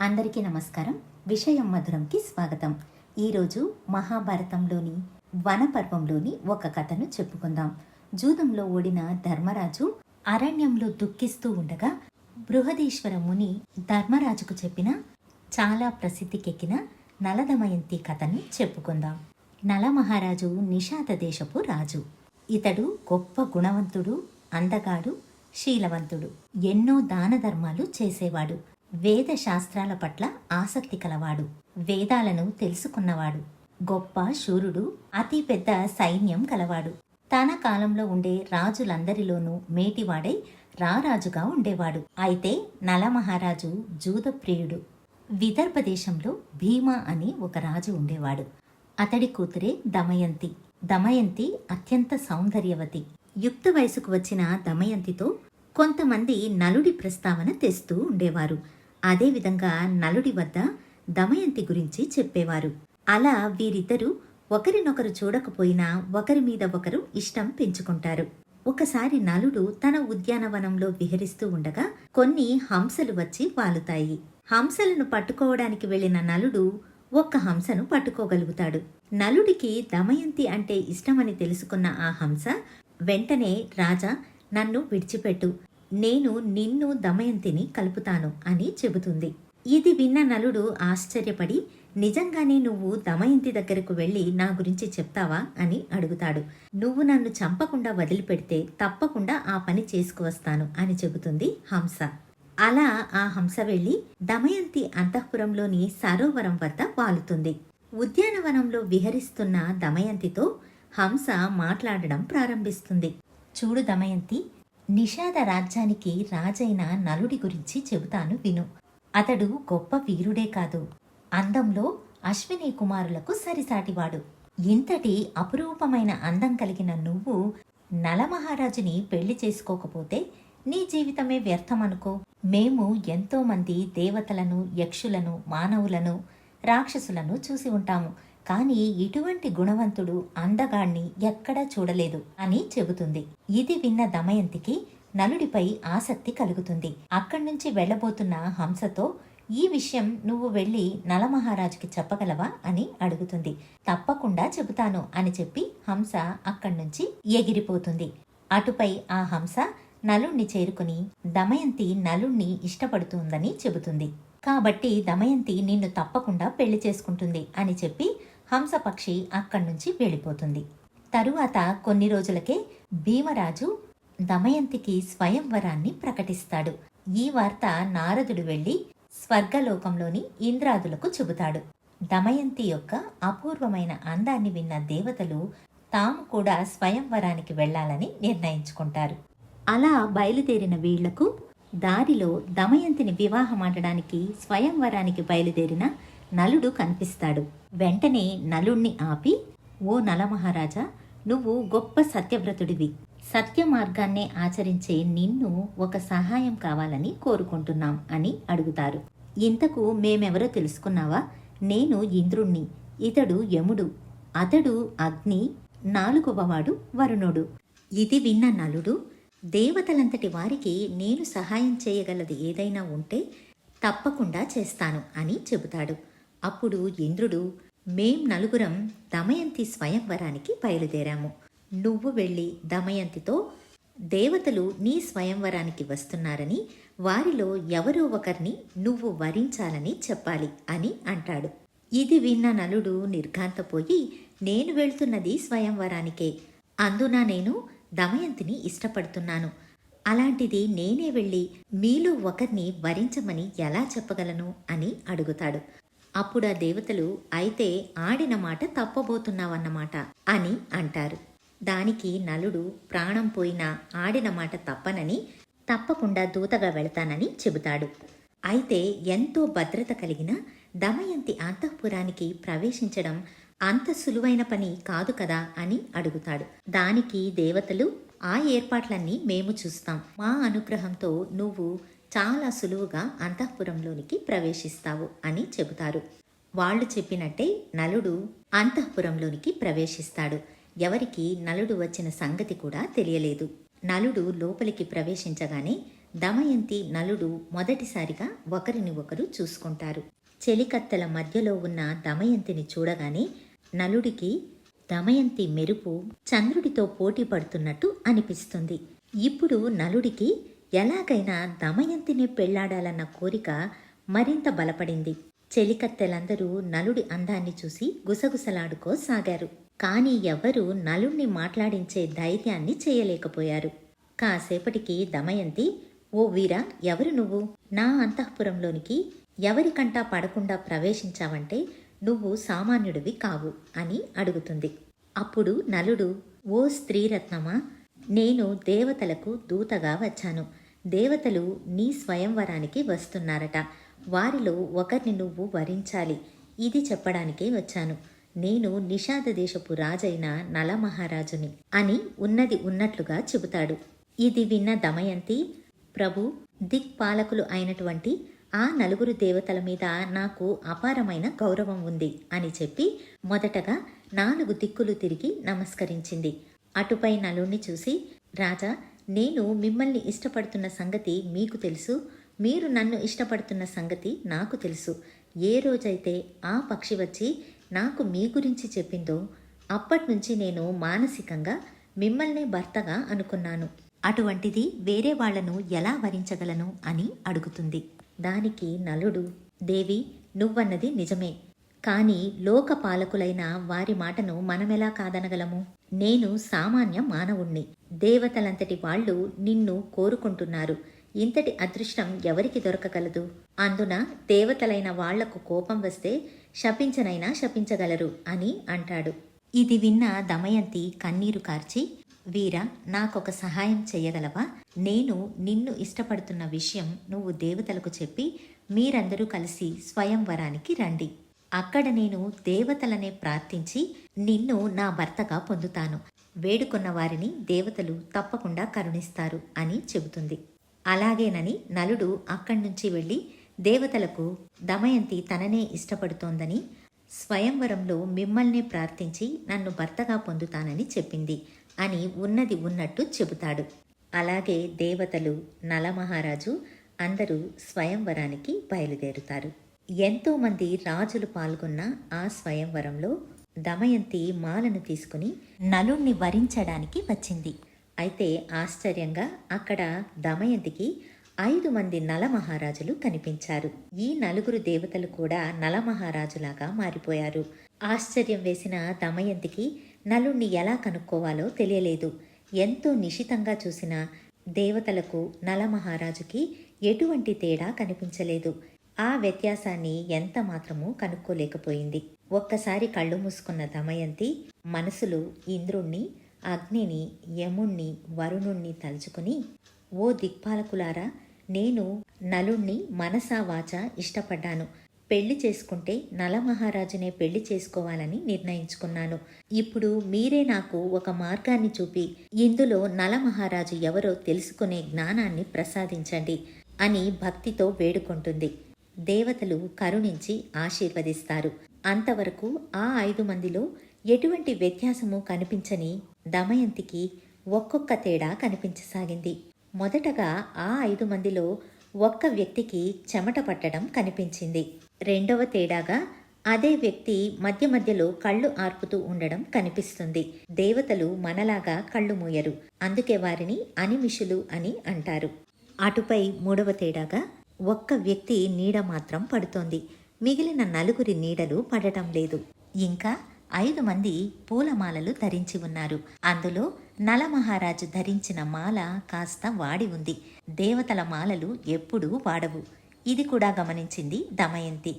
అందరికీ నమస్కారం. విషయం మధురంకి స్వాగతం. ఈరోజు మహాభారతంలోని వనపర్వంలోని ఒక కథను చెప్పుకుందాం. జూదంలో ఓడిన ధర్మరాజు అరణ్యంలో దుఃఖిస్తూ ఉండగా బృహదీశ్వర ముని ధర్మరాజుకు చెప్పిన చాలా ప్రసిద్ధికెక్కిన నలదమయంతి కథను చెప్పుకుందాం. నలమహారాజు నిషాద దేశపు రాజు. ఇతడు గొప్ప గుణవంతుడు అందగాడు శీలవంతుడు. ఎన్నో దాన ధర్మాలు చేసేవాడు. వేద శాస్త్రాల పట్ల ఆసక్తి కలవాడు. వేదాలను తెలుసుకున్నవాడు. గొప్ప శూరుడు అతి పెద్ద సైన్యం కలవాడు. తన కాలంలో ఉండే రాజులందరిలోనూ మేటివాడై రారాజుగా ఉండేవాడు. అయితే నలమహారాజు జూదప్రియుడు. విదర్భ దేశంలో భీమా అని ఒక రాజు ఉండేవాడు. అతడి కూతురే దమయంతి. దమయంతి అత్యంత సౌందర్యవతి. యుక్త వయసుకు వచ్చిన దమయంతితో కొంతమంది నలుడి ప్రస్తావన తెస్తూ ఉండేవారు. అదేవిధంగా నలుడి వద్ద దమయంతి గురించి చెప్పేవారు. అలా వీరిద్దరూ ఒకరినొకరు చూడకపోయినా ఒకరి మీద ఒకరు ఇష్టం పెంచుకుంటారు. ఒకసారి నలుడు తన ఉద్యానవనంలో విహరిస్తూ ఉండగా కొన్ని హంసలు వచ్చి వాలుతాయి. హంసలను పట్టుకోవడానికి వెళ్ళిన నలుడు ఒక్క హంసను పట్టుకోగలుగుతాడు. నలుడికి దమయంతి అంటే ఇష్టమని తెలుసుకున్న ఆ హంస వెంటనే రాజా నన్ను విడిచిపెట్టు. నేను నిన్ను దమయంతిని కలుపుతాను అని చెబుతుంది. ఇది విన్న నలుడు ఆశ్చర్యపడి నిజంగానే నువ్వు దమయంతి దగ్గరకు వెళ్ళి నా గురించి చెప్తావా? అని అడుగుతాడు. నువ్వు నన్ను చంపకుండా వదిలిపెడితే తప్పకుండా ఆ పని చేసుకువస్తాను అని చెబుతుంది హంస. అలా ఆ హంస వెళ్ళి దమయంతి అంతఃపురంలోని సరోవరం వద్ద వాలుతుంది. ఉద్యానవనంలో విహరిస్తున్న దమయంతితో హంస మాట్లాడడం ప్రారంభిస్తుంది. చూడు దమయంతి నిషాద రాజ్యానికి రాజైన నలుడి గురించి చెబుతాను విను. అతడు గొప్ప వీరుడే కాదు. అందంలో అశ్విని కుమారులకు సరిసాటివాడు. ఇంతటి అపురూపమైన అందం కలిగిన నువ్వు నలమహారాజుని పెళ్ళి చేసుకోకపోతే నీ జీవితమే వ్యర్థమనుకో. మేము ఎంతోమంది దేవతలను యక్షులను మానవులను రాక్షసులను చూసి ఉంటాము. కానీ ఇటువంటి గుణవంతుడు అందగాణ్ణి ఎక్కడా చూడలేదు అని చెబుతుంది. ఇది విన్న దమయంతికి నలుడిపై ఆసక్తి కలుగుతుంది. అక్కడి నుంచి వెళ్ళబోతున్న హంసతో ఈ విషయం నువ్వు వెళ్ళి నలమహారాజుకి చెప్పగలవా? అని అడుగుతుంది. తప్పకుండా చెబుతాను అని చెప్పి హంస అక్కడి నుంచి ఎగిరిపోతుంది. అటుపై ఆ హంస నలుణ్ణి చేరుకుని దమయంతి నలుణ్ణి ఇష్టపడుతుందని చెబుతుంది. కాబట్టి దమయంతి నిన్ను తప్పకుండా పెళ్ళి చేసుకుంటుంది అని చెప్పి హంసపక్షి అక్కడి నుంచి వెళ్ళిపోతుంది. తరువాత కొన్ని రోజులకే భీమరాజు దమయంతికి స్వయంవరాన్ని ప్రకటిస్తాడు. ఈ వార్త నారదుడు వెళ్ళి స్వర్గలోకంలోని ఇంద్రాదులకు చెబుతాడు. దమయంతి యొక్క అపూర్వమైన అందాన్ని విన్న దేవతలు తాము కూడా స్వయంవరానికి వెళ్ళాలని నిర్ణయించుకుంటారు. అలా బయలుదేరిన వీళ్ళకు దారిలో దమయంతిని వివాహమాడడానికి స్వయంవరానికి బయలుదేరిన నలుడు కనిపిస్తాడు. వెంటనే నలుణ్ణి ఆపి ఓ నలమహారాజా నువ్వు గొప్ప సత్యవ్రతుడివి. సత్య మార్గాన్నే ఆచరించే నిన్ను ఒక సహాయం కావాలని కోరుకుంటున్నాం అని అడుగుతారు. ఇంతకు మేమెవరో తెలుసుకున్నావా? నేను ఇంద్రుణ్ణి ఇతడు యముడు. అతడు అగ్ని నాలుగవవాడు వరుణుడు. ఇది విన్న నలుడు దేవతలంతటి వారికి నేను సహాయం చేయగలది ఏదైనా ఉంటే తప్పకుండా చేస్తాను అని చెబుతాడు. అప్పుడు ఇంద్రుడు మేం నలుగురం దమయంతి స్వయంవరానికి బయలుదేరాము. నువ్వు వెళ్ళి దమయంతితో దేవతలు నీ స్వయంవరానికి వస్తున్నారని వారిలో ఎవరో ఒకరిని నువ్వు వరించాలని చెప్పాలి అని అంటాడు. ఇది విన్న నలుడు నిర్ఘాంతపోయి నేను వెళ్తున్నది స్వయంవరానికే. అందున నేను దమయంతిని ఇష్టపడుతున్నాను. అలాంటిది నేనే వెళ్ళి మీలో ఒకరిని వరించమని ఎలా చెప్పగలను అని అడుగుతాడు. అప్పుడు ఆ దేవతలు అయితే ఆడిన మాట తప్పబోతున్నావన్నమాట అని అంటారు. దానికి నలుడు ప్రాణం పోయినా ఆడిన మాట తప్పనని తప్పకుండా దూతగా వెళతానని చెబుతాడు. అయితే ఎంతో భద్రత కలిగిన దమయంతి అంతఃపురానికి ప్రవేశించడం అంత సులువైన పని కాదు కదా అని అడుగుతాడు. దానికి దేవతలు ఆ ఏర్పాట్లన్నీ మేము చూస్తాం. మా అనుగ్రహంతో నువ్వు చాలా సులువుగా అంతఃపురంలోనికి ప్రవేశిస్తావు అని చెబుతారు. వాళ్ళు చెప్పినట్టే నలుడు అంతఃపురంలోనికి ప్రవేశిస్తాడు. ఎవరికి నలుడు వచ్చిన సంగతి కూడా తెలియలేదు. నలుడు లోపలికి ప్రవేశించగానే దమయంతి నలుడు మొదటిసారిగా ఒకరిని ఒకరు చూసుకుంటారు. చెలికత్తెల మధ్యలో ఉన్న దమయంతిని చూడగానే నలుడికి దమయంతి మెరుపు చంద్రుడితో పోటీ పడుతున్నట్టు అనిపిస్తుంది. ఇప్పుడు నలుడికి ఎలాగైనా దమయంతిని పెళ్ళాడాలన్న కోరిక మరింత బలపడింది. చెలికత్తెలందరూ నలుడి అందాన్ని చూసి గుసగుసలాడుకోసాగారు కానీ ఎవ్వరూ నలుణ్ణి మాట్లాడించే ధైర్యాన్ని చేయలేకపోయారు. కాసేపటికి దమయంతి ఓ వీరా ఎవరు నువ్వు? నా అంతఃపురంలోనికి ఎవరికంటా పడకుండా ప్రవేశించావంటే నువ్వు సామాన్యుడివి కావు అని అడుగుతుంది. అప్పుడు నలుడు ఓ స్త్రీరత్నమా? నేను దేవతలకు దూతగా వచ్చాను. దేవతలు నీ స్వయంవరానికి వస్తున్నారట. వారిలో ఒకరిని నువ్వు వరించాలి. ఇది చెప్పడానికే వచ్చాను. నేను నిషాద దేశపు రాజైన నలమహారాజుని అని ఉన్నది ఉన్నట్లుగా చెబుతాడు. ఇది విన్న దమయంతి ప్రభు దిక్పాలకులు అయినటువంటి ఆ నలుగురు దేవతల మీద నాకు అపారమైన గౌరవం ఉంది అని చెప్పి మొదటగా నాలుగు దిక్కులు తిరిగి నమస్కరించింది. అటుపై నలుణ్ణి చూసి రాజా నేను మిమ్మల్ని ఇష్టపడుతున్న సంగతి మీకు తెలుసు. మీరు నన్ను ఇష్టపడుతున్న సంగతి నాకు తెలుసు. ఏ రోజైతే ఆ పక్షి వచ్చి నాకు మీ గురించి చెప్పిందో అప్పటినుంచి నేను మానసికంగా మిమ్మల్నే భర్తగా అనుకున్నాను. అటువంటిది వేరే వాళ్ళను ఎలా వరించగలను అని అడుగుతుంది. దానికి నలుడు దేవి నువ్వన్నది నిజమే. కానీ లోక పాలకులైన వారి మాటను మనమెలా కాదనగలము? నేను సామాన్య మానవుణ్ణి. దేవతలంతటి వాళ్ళు నిన్ను కోరుకుంటున్నారు. ఇంతటి అదృష్టం ఎవరికి దొరకగలదు? అందున దేవతలైన వాళ్ళకు కోపం వస్తే శపించనైనా శపించగలరు అని అంటాడు. ఇది విన్న దమయంతి కన్నీరు కార్చి వీర నాకొక సహాయం చేయగలవా నేను నిన్ను ఇష్టపడుతున్న విషయం నువ్వు దేవతలకు చెప్పి మీరందరూ కలిసి స్వయంవరానికి రండి. అక్కడ నేను దేవతలనే ప్రార్థించి నిన్ను నా భర్తగా పొందుతాను. వేడుకున్న వారిని దేవతలు తప్పకుండా కరుణిస్తారు అని చెబుతుంది. అలాగేనని నలుడు అక్కడి నుంచి వెళ్ళి దేవతలకు దమయంతి తననే ఇష్టపడుతోందని స్వయంవరంలో మిమ్మల్ని ప్రార్థించి నన్ను భర్తగా పొందుతానని చెప్పింది అని ఉన్నది ఉన్నట్టు చెబుతాడు. అలాగే దేవతలు నలమహారాజు అందరూ స్వయంవరానికి బయలుదేరుతారు. ఎంతోమంది రాజులు పాల్గొన్న ఆ స్వయంవరంలో దమయంతి మాలను తీసుకుని నలుణ్ణి వరించడానికి వచ్చింది. అయితే ఆశ్చర్యంగా అక్కడ దమయంతికి ఐదు మంది నలమహారాజులు కనిపించారు. ఈ నలుగురు దేవతలు కూడా నలమహారాజులాగా మారిపోయారు. ఆశ్చర్యం వేసిన దమయంతికి నలుణ్ణి ఎలా కనుక్కోవాలో తెలియలేదు. ఎంతో నిశితంగా చూసిన దేవతలకు నలమహారాజుకి ఎటువంటి తేడా కనిపించలేదు. ఆ వ్యత్యాసాన్ని ఎంత మాత్రమూ కనుక్కోలేకపోయింది. ఒక్కసారి కళ్ళు మూసుకున్న దమయంతి మనసులో ఇంద్రుణ్ణి అగ్నిని యముణ్ణి వరుణుణ్ణి తలుచుకుని ఓ దిక్పాలకులారా నేను నలుణ్ణి మనసా వాచ ఇష్టపడ్డాను. పెళ్ళి చేసుకుంటే నలమహారాజునే పెళ్ళి చేసుకోవాలని నిర్ణయించుకున్నాను. ఇప్పుడు మీరే నాకు ఒక మార్గాన్ని చూపి ఇందులో నలమహారాజు ఎవరో తెలుసుకునే జ్ఞానాన్ని ప్రసాదించండి అని భక్తితో వేడుకుంటుంది. దేవతలు కరుణించి ఆశీర్వదిస్తారు. అంతవరకు ఆ ఐదు మందిలో ఎటువంటి వ్యత్యాసము కనిపించని దమయంతికి ఒక్కొక్క తేడా కనిపించసాగింది. మొదటగా ఆ ఐదు మందిలో ఒక్క వ్యక్తికి చెమట పట్టడం కనిపించింది. రెండవ తేడాగా అదే వ్యక్తి మధ్య మధ్యలో కళ్ళు ఆర్పుతూ ఉండడం కనిపిస్తుంది. దేవతలు మనలాగా కళ్ళు మూయరు. అందుకే వారిని అనిమిషులు అని అంటారు. అటుపై మూడవ తేడాగా ఒక్క వ్యక్తి నీడ మాత్రం పడుతోంది. మిగిలిన నలుగురి నీడలు పడటం లేదు. ఇంకా ఐదు మంది పూలమాలలు ధరించి ఉన్నారు. అందులో నలమహారాజు ధరించిన మాల కాస్త వాడి ఉంది. దేవతల మాలలు ఎప్పుడూ వాడవు. ఇది కూడా గమనించింది దమయంతి.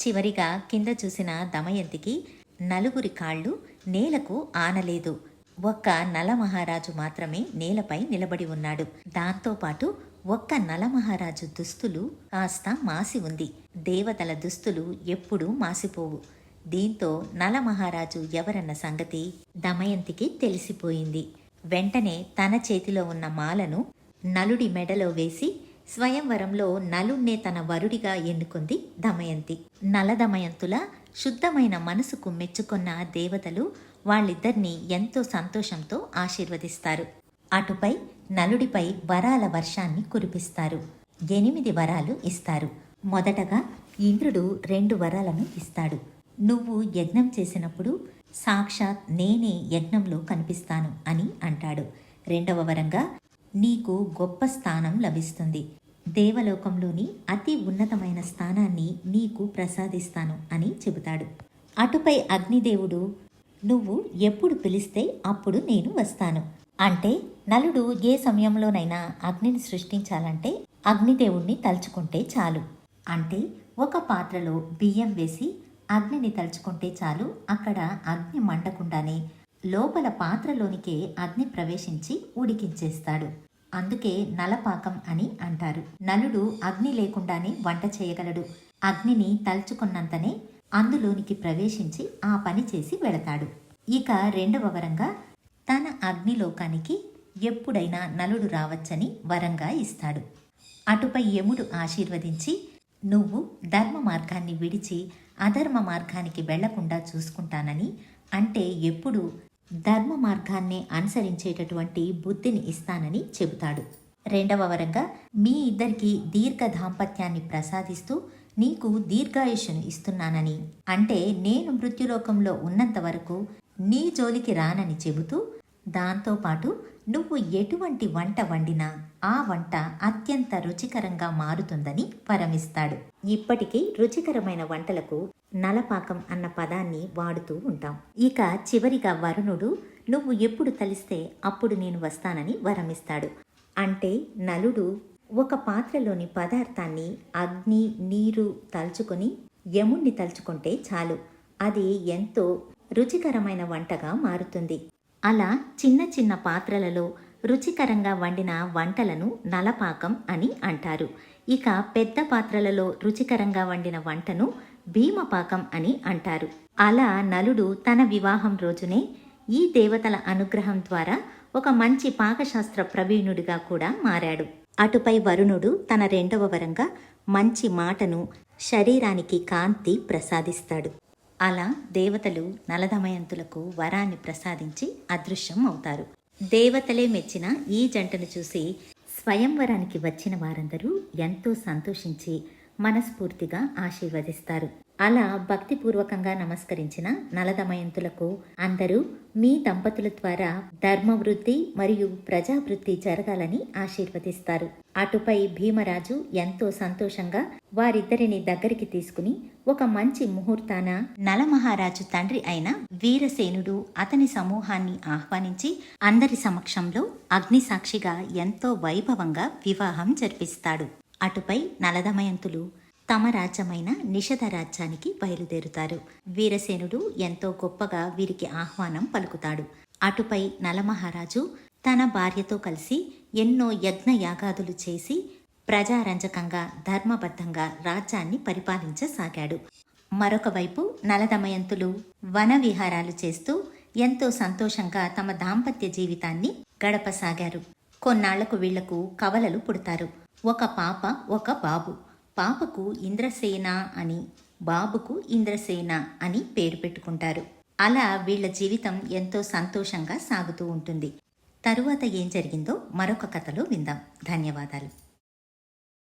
చివరిగా కింద చూసిన దమయంతికి నలుగురి కాళ్ళు నేలకు ఆనలేదు. ఒక్క నలమహారాజు మాత్రమే నేలపై నిలబడి ఉన్నాడు. దాంతోపాటు ఒక్క నలమహారాజు దుస్తులు కాస్త మాసి ఉంది. దేవతల దుస్తులు ఎప్పుడూ మాసిపోవు. దీంతో నలమహారాజు ఎవరన్న సంగతి దమయంతికి తెలిసిపోయింది. వెంటనే తన చేతిలో ఉన్న మాలను నలుడి మెడలో వేసి స్వయంవరంలో నలుణ్ణే తన వరుడిగా ఎన్నుకుంది దమయంతి. నలదమయంతుల శుద్ధమైన మనసుకు మెచ్చుకున్న దేవతలు వాళ్ళిద్దరినీ ఎంతో సంతోషంతో ఆశీర్వదిస్తారు. అటుపై నలుడిపై వరాల వర్షాన్ని కురిపిస్తారు. ఎనిమిది వరాలు ఇస్తారు. మొదటగా ఇంద్రుడు రెండు వరాలను ఇస్తాడు. నువ్వు యజ్ఞం చేసినప్పుడు సాక్షాత్ నేనే యజ్ఞంలో కనిపిస్తాను అని అంటాడు. రెండవ వరంగా నీకు గొప్ప స్థానం లభిస్తుంది. దేవలోకంలోని అతి ఉన్నతమైన స్థానాన్ని నీకు ప్రసాదిస్తాను అని చెబుతాడు. అటుపై అగ్నిదేవుడు నువ్వు ఎప్పుడు పిలిస్తే అప్పుడు నేను వస్తాను. అంటే నలుడు ఏ సమయంలోనైనా అగ్నిని సృష్టించాలంటే అగ్నిదేవుణ్ణి తలుచుకుంటే చాలు. అంటే ఒక పాత్రలో బియ్యం వేసి అగ్నిని తలుచుకుంటే చాలు. అక్కడ అగ్ని మండకుండానే లోపల పాత్రలోనికే అగ్ని ప్రవేశించి ఉడికించేస్తాడు. అందుకే నలపాకం అని అంటారు. నలుడు అగ్ని లేకుండానే వంట చేయగలడు. అగ్నిని తలుచుకున్నంతనే అందులోనికి ప్రవేశించి ఆ పని చేసి వెళతాడు. ఇక రెండవ వరంగా తన అగ్నిలోకానికి ఎప్పుడైనా నలుడు రావచ్చని వరంగా ఇస్తాడు. అటుపై యముడు ఆశీర్వదించి నువ్వు ధర్మ మార్గాన్ని విడిచి అధర్మ మార్గానికి వెళ్ళకుండా చూసుకుంటానని అంటే ఎప్పుడు ధర్మ మార్గాన్నే అనుసరించేటటువంటి బుద్ధిని ఇస్తానని చెబుతాడు. రెండవ వరంగా మీ ఇద్దరికి దీర్ఘ దాంపత్యాన్ని ప్రసాదిస్తూ నీకు దీర్ఘాయుష్ను ఇస్తున్నానని అంటే నేను మృత్యులోకంలో ఉన్నంత వరకు నీ జోలికి రానని చెబుతూ దాంతోపాటు నువ్వు ఎటువంటి వంట వండినా ఆ వంట అత్యంత రుచికరంగా మారుతుందని వరమిస్తాడు ఇప్పటికీ రుచికరమైన వంటలకు నలపాకం అన్న పదాన్ని వాడుతూ ఉంటాం. ఇక చివరిగా వరుణుడు నువ్వు ఎప్పుడు తలిస్తే అప్పుడు నేను వస్తానని వరమిస్తాడు. అంటే నలుడు ఒక పాత్రలోని పదార్థాన్ని అగ్ని నీరు తలుచుకొని యముణ్ణి తలుచుకుంటే చాలు. అది ఎంతో రుచికరమైన వంటగా మారుతుంది. అలా చిన్న చిన్న పాత్రలలో రుచికరంగా వండిన వంటలను నలపాకం అని అంటారు. ఇక పెద్ద పాత్రలలో రుచికరంగా వండిన వంటను భీమపాకం అని అంటారు. అలా నలుడు తన వివాహం రోజునే ఈ దేవతల అనుగ్రహం ద్వారా ఒక మంచి పాకశాస్త్ర ప్రవీణుడిగా కూడా మారాడు. అటుపై వరుణుడు తన రెండవ వరంగా మంచి మాటను శరీరానికి కాంతి ప్రసాదిస్తాడు. అలా దేవతలు నలదమయంతులకు వరాన్ని ప్రసాదించి అదృశ్యం అవుతారు. దేవతలే మెచ్చిన ఈ జంటను చూసి స్వయంవరానికి వచ్చిన వారందరూ ఎంతో సంతోషించి మనస్ఫూర్తిగా ఆశీర్వదిస్తారు. అలా భక్తిపూర్వకంగా నమస్కరించిన నలదమయంతులకు అందరూ మీ దంపతుల ద్వారా ధర్మవృద్ధి మరియు ప్రజావృద్ధి జరగాలని ఆశీర్వదిస్తారు. అటుపై భీమరాజు ఎంతో సంతోషంగా వారిద్దరిని దగ్గరికి తీసుకుని ఒక మంచి ముహూర్తాన నలమహారాజు తండ్రి అయిన వీరసేనుడు అతని సమూహాన్ని ఆహ్వానించి అందరి సమక్షంలో అగ్నిసాక్షిగా ఎంతో వైభవంగా వివాహం జరిపిస్తాడు. అటుపై నలదమయంతులు తమ రాజ్యమైన నిషధ రాజ్యానికి బయలుదేరుతారు. వీరసేనుడు ఎంతో గొప్పగా వీరికి ఆహ్వానం పలుకుతాడు. అటుపై నలమహారాజు తన భార్యతో కలిసి ఎన్నో యజ్ఞ యాగాదులు చేసి ప్రజారంజకంగా ధర్మబద్ధంగా రాజ్యాన్ని పరిపాలించసాగాడు. మరొక వైపు నలదమయంతులు వన విహారాలు చేస్తూ ఎంతో సంతోషంగా తమ దాంపత్య జీవితాన్ని గడపసాగారు. కొన్నాళ్ళకు వీళ్ళకు కవలలు పుడతారు. ఒక పాప ఒక బాబు. పాపకు ఇంద్రసేన అని బాబుకు ఇంద్రసేన అని పేరు పెట్టుకుంటారు. అలా వీళ్ళ జీవితం ఎంతో సంతోషంగా సాగుతూ ఉంటుంది. తరువాత ఏం జరిగిందో మరొక కథలో విందాం. ధన్యవాదాలు.